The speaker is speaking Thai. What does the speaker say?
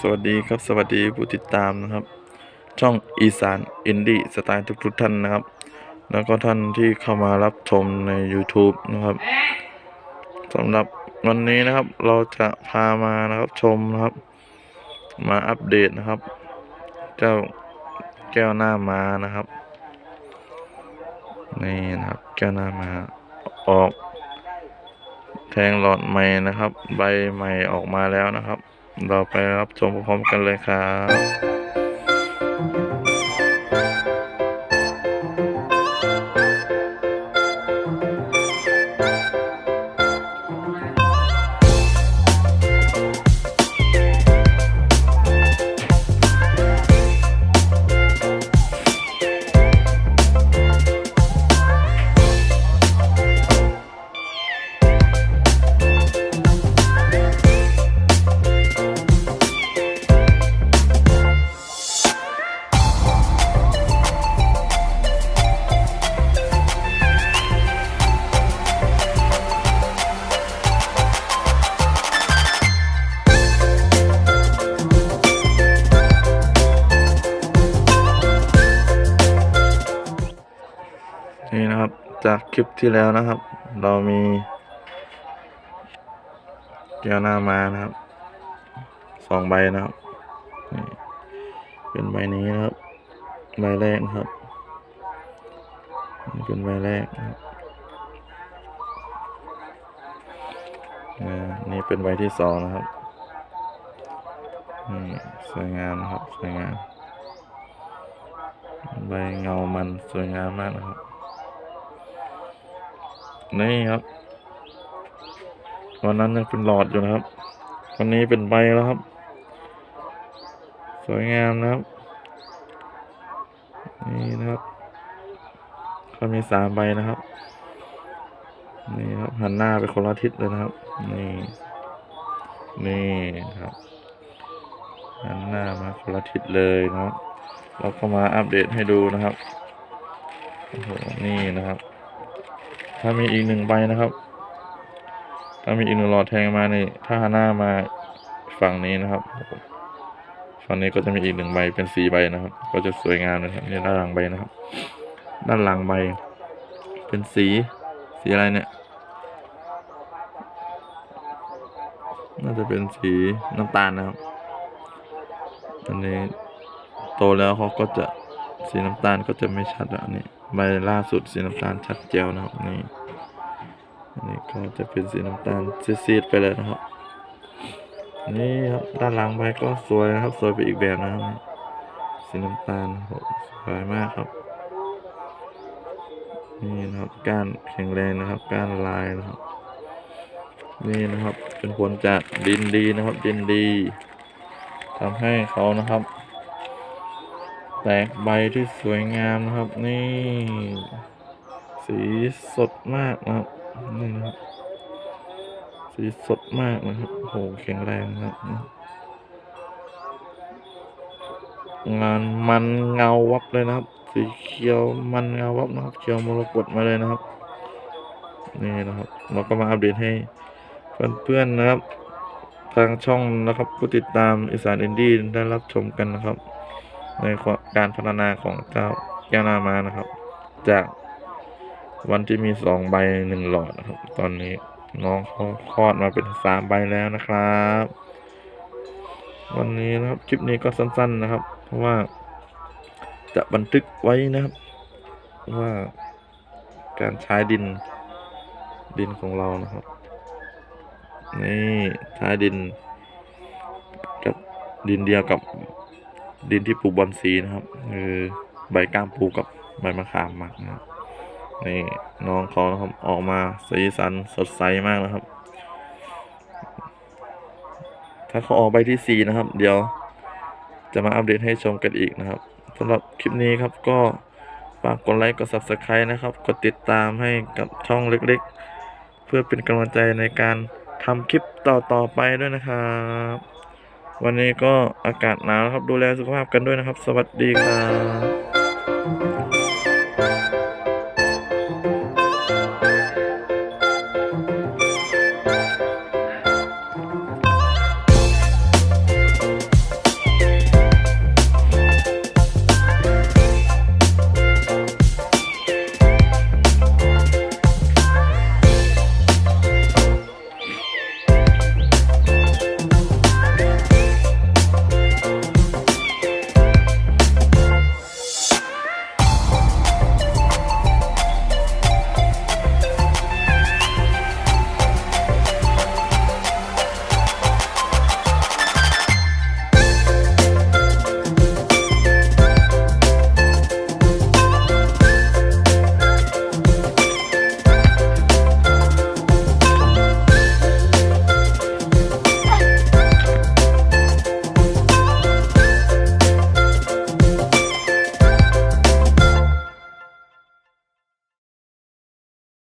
สวัสดีครับสวัสดีผู้ติดตามนะครับ ช่องอีสานอินดี้สไตล์ทุกๆท่านนะครับ แล้วก็ท่านที่เข้ามารับชมใน YouTube นะครับสำหรับวันนี้นะครับเราจะพามานะครับชมนะครับ มาอัปเดตนะครับ เจ้าแก้วหน้ามานะครับนี่นะครับแก้วหน้ามาออก แทงหลอดใหม่นะครับ ใบใหม่ออกมาแล้วนะครับ เราไปรับชมพร้อมๆกันเลยครับ จากคลิปที่แล้วนะครับ เรามีแก้วหน้ามานะครับสองใบนะครับเป็นใบนี้นะครับ ใบแรกนะครับนี่เป็นใบแรกนะครับนี่เป็นใบที่สองนะครับสวยงามนะครับสวยงามใบเงามันสวยงามมากนะครับ นี่ครับ วันนั้นยังเป็นหลอดอยู่นะครับ วันนี้เป็นใบแล้วครับ สวยงามนะครับ นี่นะครับเขามีสามใบนะครับ นี่ครับหันหน้าไปคนละทิศเลยนะครับ นี่ นี่ครับ หันหน้ามาคนละทิศเลยนะครับ เราก็มาอัปเดตให้ดูนะครับโอ้โหนี่นะครับ ถ้ามีอีกหนึ่งใบนะครับ ถ้ามีอีกหนึ่งหลอดแทงมาในี่ถ้าหน้ามาฝั่งนี้นะครับฝั่งนี้ก็จะมีอีกหนึ่งใบเป็นสี่ใบนะครับ ก็จะสวยงามนะครับนี่ด้านหลังใบนะครับ ด้านหลังใบ เป็นสีสีอะไรเนี่ย น่าจะเป็นสีน้ำตาลนะครับอันนี้โตแล้วเขาก็จะสีน้ำตาลก็จะไม่ชัดแล้วนนี้ ใบล่าสุดสีน้ำตาลชัดเจวนะครับนี่อันนี้ก็จะเป็นสีน้ำตาลซีดๆไปเลยนะครับ นี่ครับด้านหลังใบก็สวยนะครับ สวยไปอีกแบบนะครับสีน้ำตาลโหสวยมากครับ นี่นะครับก้านแข็งแรงนะครับก้านลายนะครับ นี่นะครับเป็นผลจากดินดีนะครับ ดินดีทำให้เขานะครับ แตกใบที่สวยงามนะครับนี่ สีสดมากนะครับนี่นะครับสีสดมากนะครับโหแข็งแรงนะครับงานมันเงาวับเลยนะครับ สีเขียวมันเงาวับนะครับเขียวมรกตมาเลยนะครับนี่นะครับ เราก็มาอัปเดตให้เพื่อนๆนะครับ ทางช่องนะครับผู้ติดตามอีสานอินดี้ได้รับชมกันนะครับ ในการพัฒนาของเจ้าแก้วนามานะครับ จากวันที่มีสองใบหนึ่งหลอดนะครับ ตอนนี้น้องเขาคลอดมาเป็นสามใบแล้วนะครับ วันนี้นะครับคลิปนี้ก็สั้น ๆนะครับ เพราะว่าจะบันทึกไว้นะครับ ว่าการใช้ดินดินของเรานะครับนี่ใช้ดินกับดินเดียวกับ ดินที่ปลูกบอนซีนะครับคือใบก้ามปูกับใบมะขามหมักนะครับนี่น้องเขานะครับออกมาสีสันสดใสมากนะครับ ถ้าเขาออกใบที่สี่นะครับ เดี๋ยวจะมาอัปเดตให้ชมกันอีกนะครับสำหรับคลิปนี้ครับก็ฝากกดไลค์กด subscribe นะครับ กดติดตามให้กับช่องเล็กๆ เพื่อเป็นกำลังใจในการทำคลิปต่อๆไปด้วยนะครับ วันนี้ก็อากาศหนาวครับดูแลสุขภาพกันด้วยนะครับ สวัสดีครับ